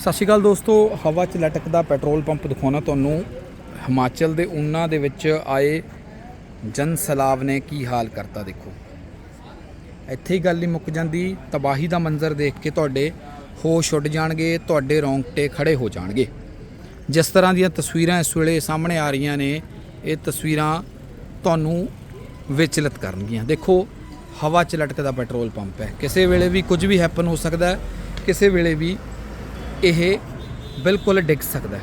ਸਤਿ ਸ਼੍ਰੀ ਅਕਾਲ ਦੋਸਤੋ, ਹਵਾ 'ਚ ਲਟਕਦਾ ਪੈਟਰੋਲ ਪੰਪ ਦਿਖਾਉਣਾ ਤੁਹਾਨੂੰ। ਹਿਮਾਚਲ ਦੇ ਉਨਾ ਦੇ ਵਿੱਚ ਆਏ ਜਨ ਸੈਲਾਬ ਨੇ ਕੀ ਹਾਲ ਕਰਤਾ ਦੇਖੋ। ਇੱਥੇ ਹੀ ਗੱਲ ਨਹੀਂ ਮੁੱਕ ਜਾਂਦੀ, ਤਬਾਹੀ ਦਾ ਮੰਜ਼ਰ ਦੇਖ ਕੇ ਤੁਹਾਡੇ ਹੋਸ਼ ਉੱਡ ਜਾਣਗੇ, ਤੁਹਾਡੇ ਰੌਂਗਟੇ ਖੜੇ ਹੋ ਜਾਣਗੇ। ਜਿਸ ਤਰ੍ਹਾਂ ਦੀਆਂ ਤਸਵੀਰਾਂ ਇਸ ਵੇਲੇ ਸਾਹਮਣੇ ਆ ਰਹੀਆਂ ਨੇ, ਇਹ ਤਸਵੀਰਾਂ ਤੁਹਾਨੂੰ ਵਿਚਲਿਤ ਕਰਨਗੀਆਂ। ਦੇਖੋ, ਹਵਾ 'ਚ ਲਟਕਦਾ ਪੈਟਰੋਲ ਪੰਪ ਹੈ। ਕਿਸੇ ਵੇਲੇ ਵੀ ਕੁਝ ਵੀ ਹੈਪਨ ਹੋ ਸਕਦਾ ਹੈ, ਕਿਸੇ ਵੇਲੇ ਵੀ ਇਹ ਬਿਲਕੁਲ ਡਿੱਗ ਸਕਦਾ ਹੈ।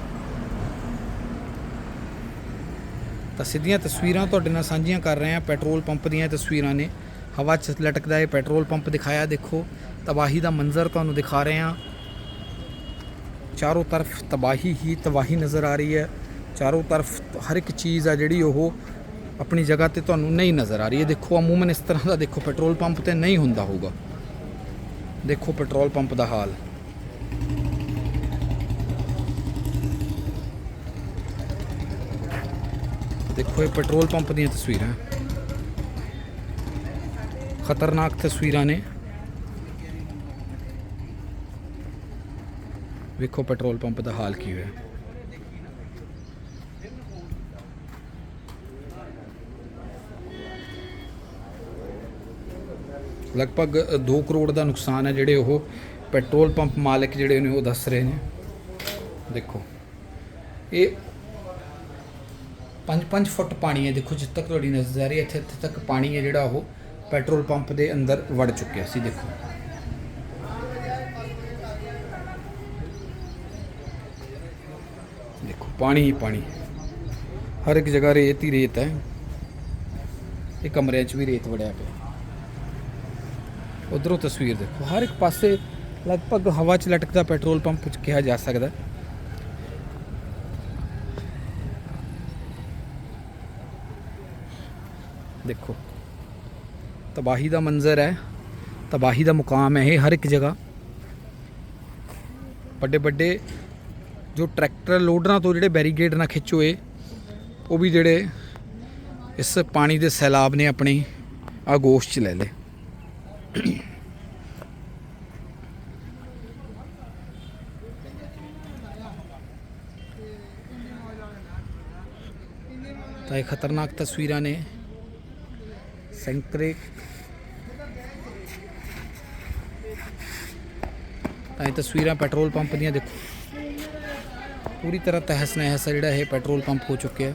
ਤਾਂ ਸਿੱਧੀਆਂ ਤਸਵੀਰਾਂ ਤੁਹਾਡੇ ਨਾਲ ਸਾਂਝੀਆਂ ਕਰ ਰਹੇ ਹਾਂ। ਪੈਟਰੋਲ ਪੰਪ ਦੀਆਂ ਤਸਵੀਰਾਂ ਨੇ। ਹਵਾ 'ਚ ਲਟਕਦਾ ਇਹ ਪੈਟਰੋਲ ਪੰਪ ਦਿਖਾਇਆ ਦੇਖੋ। ਤਬਾਹੀ ਦਾ ਮੰਜ਼ਰ ਤੁਹਾਨੂੰ ਦਿਖਾ ਰਹੇ ਹਾਂ। ਚਾਰੋਂ ਤਰਫ ਤਬਾਹੀ ਹੀ ਤਬਾਹੀ ਨਜ਼ਰ ਆ ਰਹੀ ਹੈ। ਚਾਰੋਂ ਤਰਫ ਹਰ ਇੱਕ ਚੀਜ਼ ਆ ਜਿਹੜੀ ਉਹ ਆਪਣੀ ਜਗ੍ਹਾ ਤੇ ਤੁਹਾਨੂੰ ਨਹੀਂ ਨਜ਼ਰ ਆ ਰਹੀ। ਹੈ ਦੇਖੋ, ਅਮੂਮਨ ਇਸ ਤਰ੍ਹਾਂ ਦਾ ਦੇਖੋ, ਪੈਟਰੋਲ ਪੰਪ ਤੇ ਨਹੀਂ ਹੁੰਦਾ ਹੋਊਗਾ। ਦੇਖੋ ਪੈਟਰੋਲ ਪੰਪ ਦਾ ਹਾਲ। ਦੇਖੋ ਇਹ ਪੈਟਰੋਲ ਪੰਪ ਦੀਆਂ ਤਸਵੀਰਾਂ। ਖਤਰਨਾਕ ਤਸਵੀਰਾਂ ਨੇ। ਵੇਖੋ ਪੈਟਰੋਲ ਪੰਪ ਦਾ ਹਾਲ ਕੀ ਹੋਇਆ। ਲਗਭਗ 2 ਕਰੋੜ ਦਾ ਨੁਕਸਾਨ ਹੈ ਜਿਹੜੇ ਉਹ ਪੈਟਰੋਲ ਪੰਪ ਮਾਲਕ ਜਿਹੜੇ ਨੇ ਉਹ ਦੱਸ ਰਹੇ ਨੇ। ਦੇਖੋ। ਇਹ 5-5 ਫੁੱਟ ਪਾਣੀ ਹੈ। ਦੇਖੋ, ਜਿੱਥੇ ਤੱਕ ਤੁਹਾਡੀ ਨਜ਼ਰ ਆ ਰਹੀ ਹੈ, ਇੱਥੇ ਇੱਥੇ ਤੱਕ ਪਾਣੀ ਹੈ ਜਿਹੜਾ ਉਹ ਪੈਟਰੋਲ ਪੰਪ ਦੇ ਅੰਦਰ ਵੜ ਚੁੱਕਿਆ ਸੀ। ਦੇਖੋ। ਦੇਖੋ, ਪਾਣੀ ਹੀ ਪਾਣੀ ਹਰ ਇੱਕ ਜਗ੍ਹਾ ਰੇਤ ਹੀ ਰੇਤ ਹੈ। ਇਹ ਕਮਰਿਆਂ 'ਚ ਵੀ ਰੇਤ ਵੜਿਆ ਪਿਆ। ਉਧਰੋਂ ਤਸਵੀਰ ਦੇਖੋ। ਹਰ ਇੱਕ ਪਾਸੇ ਲਗਭਗ ਹਵਾ 'ਚ ਲਟਕਦਾ ਪੈਟਰੋਲ ਪੰਪ ਕਿਹਾ ਜਾ ਸਕਦਾ। ਦੇਖੋ। ਤਬਾਹੀ ਦਾ ਮੰਜ਼ਰ ਹੈ, ਤਬਾਹੀ ਦਾ ਮੁਕਾਮ ਹੈ ਇਹ ਹਰ ਇੱਕ ਜਗ੍ਹਾ। ਵੱਡੇ ਵੱਡੇ ਜੋ ਟਰੈਕਟਰ ਲੋਡਰਾਂ ਤੋਂ ਜਿਹੜੇ ਬੈਰੀਗੇਡ ਨਾ ਖਿੱਚ ਹੋਏ ਉਹ ਵੀ ਜਿਹੜੇ ਇਸ ਪਾਣੀ ਦੇ ਸੈਲਾਬ ਨੇ ਆਪਣੀ ਆਗੋਸ਼ ਚ ਲੈ ਲਏ। ਤਾਂ ਇਹ ਖਤਰਨਾਕ ਤਸਵੀਰਾਂ ਨੇ। ਸੰਤਰੇ ਤਾਂ ਇਹ ਤਸਵੀਰਾਂ ਪੈਟਰੋਲ ਪੰਪ ਦੀਆਂ ਦੇਖੋ। ਪੂਰੀ ਤਰ੍ਹਾਂ ਤਹਿਸ ਨਹਿਸ ਆ ਜਿਹੜਾ ਇਹ ਪੈਟਰੋਲ ਪੰਪ ਹੋ ਚੁੱਕਿਆ। ਹੈ